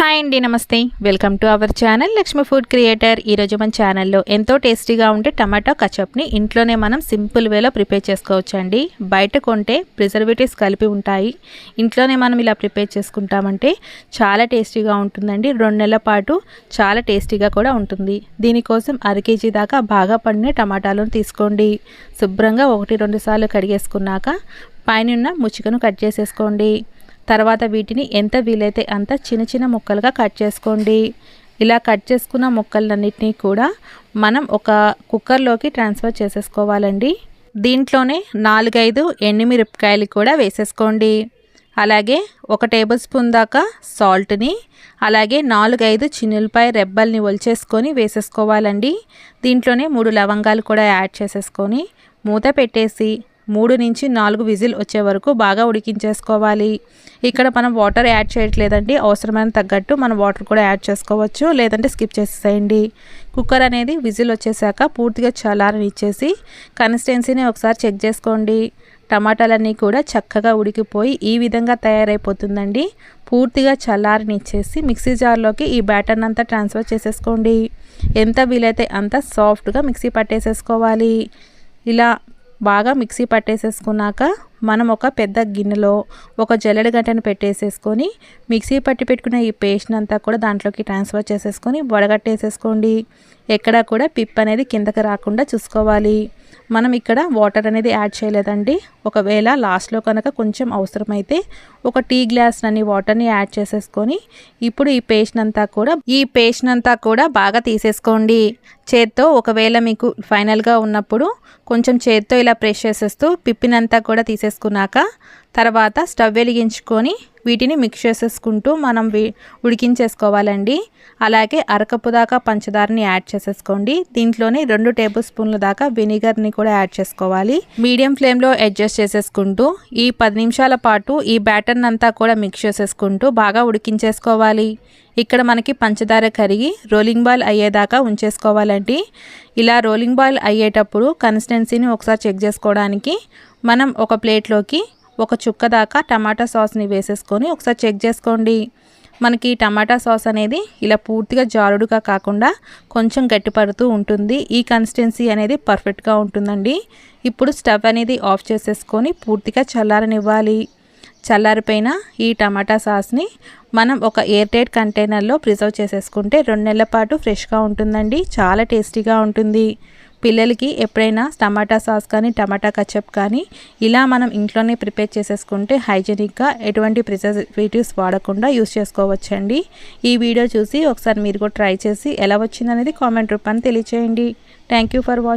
Hi అండి నమస్తే. Welcome to our channel Lakshmi food creator. ఈరోజు మన ఛానల్లో ఎంతో టేస్టీగా ఉంటే టమాటో కచప్ని ఇంట్లోనే మనం సింపుల్ వేలో ప్రిపేర్ చేసుకోవచ్చు అండి బయట కొంటే ప్రిజర్వేటివ్స్ కలిపి ఉంటాయి. ఇంట్లోనే మనం ఇలా ప్రిపేర్ చేసుకుంటామంటే చాలా టేస్టీగా ఉంటుందండి. రెండు నెలల పాటు చాలా టేస్టీగా కూడా ఉంటుంది. దీనికోసం అర కేజీ దాకా బాగా పండిన టమాటాలను తీసుకోండి. శుభ్రంగా ఒకటి రెండు సార్లు కడిగేసుకున్నాక పైన ముచ్చుకను కట్ చేసేసుకోండి. తర్వాత వీటిని ఎంత వీలైతే అంత చిన్న చిన్న ముక్కలుగా కట్ చేసుకోండి. ఇలా కట్ చేసుకున్న ముక్కలన్నింటినీ కూడా మనం ఒక కుక్కర్లోకి ట్రాన్స్ఫర్ చేసేసుకోవాలండి. దీంట్లోనే నాలుగైదు ఎండుమిరపకాయలు కూడా వేసేసుకోండి. అలాగే ఒక టేబుల్ స్పూన్ దాకా సాల్ట్ని అలాగే నాలుగైదు చిన్నులపై రెబ్బల్ని ఒలిచేసుకొని వేసేసుకోవాలండి. దీంట్లోనే మూడు లవంగాలు కూడా యాడ్ చేసేసుకొని మూత పెట్టేసి మూడు నుంచి నాలుగు విజిల్ వచ్చే వరకు బాగా ఉడికించేసుకోవాలి. ఇక్కడ మనం వాటర్ యాడ్ చేయట్లేదండి. అవసరమైన తగ్గట్టు మనం వాటర్ కూడా యాడ్ చేసుకోవచ్చు. లేదంటే స్కిప్ చేసేసేయండి. కుక్కర్ అనేది విజిల్ వచ్చేసాక పూర్తిగా చల్లారని ఇచ్చేసి కన్సిస్టెన్సీని ఒకసారి చెక్ చేసుకోండి. టమాటాలన్నీ కూడా చక్కగా ఉడికిపోయి ఈ విధంగా తయారైపోతుందండి. పూర్తిగా చల్లారనిచ్చేసి మిక్సీ జార్లోకి ఈ బ్యాటర్ని అంతా ట్రాన్స్ఫర్ చేసేసుకోండి. ఎంత వీలైతే అంత సాఫ్ట్గా మిక్సీ పట్టేసేసుకోవాలి. ఇలా బాగా మిక్సీ పట్టేసేసుకున్నాక మనం ఒక పెద్ద గిన్నెలో ఒక జల్లెడ గంటను పెట్టేసేసుకొని మిక్సీ పట్టి పెట్టుకున్న ఈ పేస్ట్ అంతా కూడా దాంట్లోకి ట్రాన్స్ఫర్ చేసేసుకొని వడగట్టేసేసుకోండి. ఎక్కడా కూడా పిప్ అనేది కిందకి రాకుండా చూసుకోవాలి. మనం ఇక్కడ వాటర్ అనేది యాడ్ చేయలేదండి. ఒకవేళ లాస్ట్లో కనుక కొంచెం అవసరమైతే ఒక టీ గ్లాస్ అని వాటర్ని యాడ్ చేసేసుకొని ఇప్పుడు ఈ పేస్ట్ అంతా కూడా ఈ పేస్ట్ అంతా కూడా బాగా తీసేసుకోండి. చేత్తో ఒకవేళ మీకు ఫైనల్గా ఉన్నప్పుడు కొంచెం చేత్తో ఇలా ప్రెష్ చేసేస్తూ పిప్పినంతా కూడా తీసేసుకున్నాక తర్వాత స్టవ్ వెలిగించుకొని వీటిని మిక్స్ చేసేసుకుంటూ మనం ఉడికించేసుకోవాలండి. అలాగే అరకపు దాకా పంచదారని యాడ్ చేసేసుకోండి. దీంట్లోనే రెండు టేబుల్ స్పూన్ల దాకా వెనిగర్ని కూడా యాడ్ చేసుకోవాలి. మీడియం ఫ్లేమ్లో అడ్జస్ట్ చేసేసుకుంటూ ఈ పది నిమిషాల పాటు ఈ బ్యాటర్ని అంతా కూడా మిక్స్ చేసేసుకుంటూ బాగా ఉడికించేసుకోవాలి. ఇక్కడ మనకి పంచదార కరిగి రోలింగ్ బాల్ అయ్యేదాకా ఉంచేసుకోవాలండి. ఇలా రోలింగ్ బాల్ అయ్యేటప్పుడు కన్సిస్టెన్సీని ఒకసారి చెక్ చేసుకోవడానికి మనం ఒక ప్లేట్లోకి ఒక చుక్క దాకా టమాటా సాస్ని వేసేసుకొని ఒకసారి చెక్ చేసుకోండి. మనకి టమాటా సాస్ అనేది ఇలా పూర్తిగా జారుడుగా కాకుండా కొంచెం గట్టిపడుతూ ఉంటుంది. ఈ కన్సిస్టెన్సీ అనేది పర్ఫెక్ట్గా ఉంటుందండి. ఇప్పుడు స్టవ్ అనేది ఆఫ్ చేసేసుకొని పూర్తిగా చల్లారనివ్వాలి. చల్లారిపోయిన ఈ టమాటా సాస్ని మనం ఒక ఎయిర్ టైట్ కంటైనర్లో ప్రిజర్వ్ చేసేసుకుంటే రెండు నెలల పాటు ఫ్రెష్గా ఉంటుందండి. చాలా టేస్టీగా ఉంటుంది. పిల్లలకి ఎప్పుడైనా టమాటా సాస్ కానీ టమాటా కచప్ కానీ ఇలా మనం ఇంట్లోనే ప్రిపేర్ చేసేసుకుంటే హైజెనిక్గా ఎటువంటి ప్రిజర్వేటివ్స్ వాడకుండా యూస్ చేసుకోవచ్చండి. ఈ వీడియో చూసి ఒకసారి మీరు కూడా ట్రై చేసి ఎలా వచ్చిందనేది కామెంట్ రూపాన్ని తెలియచేయండి. Thank you for watching